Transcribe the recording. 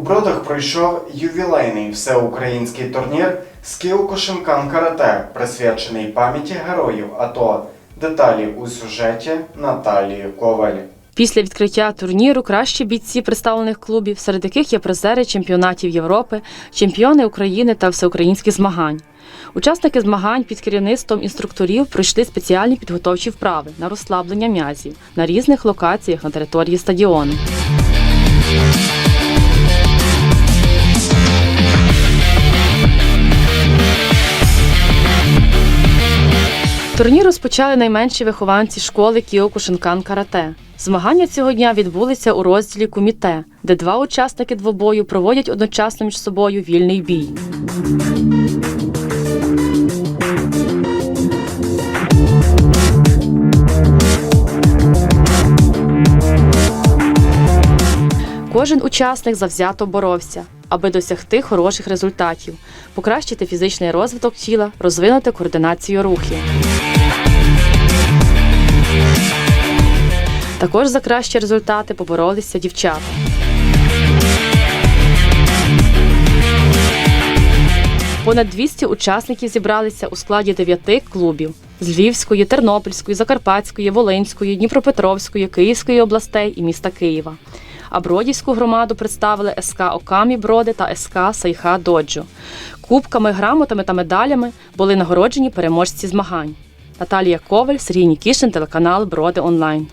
Бродах пройшов ювілейний всеукраїнський турнір Скіл Кошинкан Карате, присвячений пам'яті героїв АТО. Деталі у сюжеті Наталії Коваль. Після відкриття турніру кращі бійці представлених клубів, серед яких є призери чемпіонатів Європи, чемпіони України та всеукраїнських змагань. Учасники змагань під керівництвом інструкторів пройшли спеціальні підготовчі вправи на розслаблення м'язів на різних локаціях на території стадіону. Турнір розпочали найменші вихованці школи Кіокушинкан Карате. Змагання цього дня відбулися у розділі Куміте, де два учасники двобою проводять одночасно між собою вільний бій. Кожен учасник завзято боровся, аби досягти хороших результатів, покращити фізичний розвиток тіла, розвинути координацію рухів. Також за кращі результати поборолися дівчата. Понад 200 учасників зібралися у складі дев'яти клубів з Львівської, Тернопільської, Закарпатської, Волинської, Дніпропетровської, Київської областей і міста Києва. А Бродівську громаду представили СК Окамі Броди та СК Сайха Доджо. Кубками, грамотами та медалями були нагороджені переможці змагань. Наталія Коваль, Сергій Нікішин, телеканал Броди Онлайн.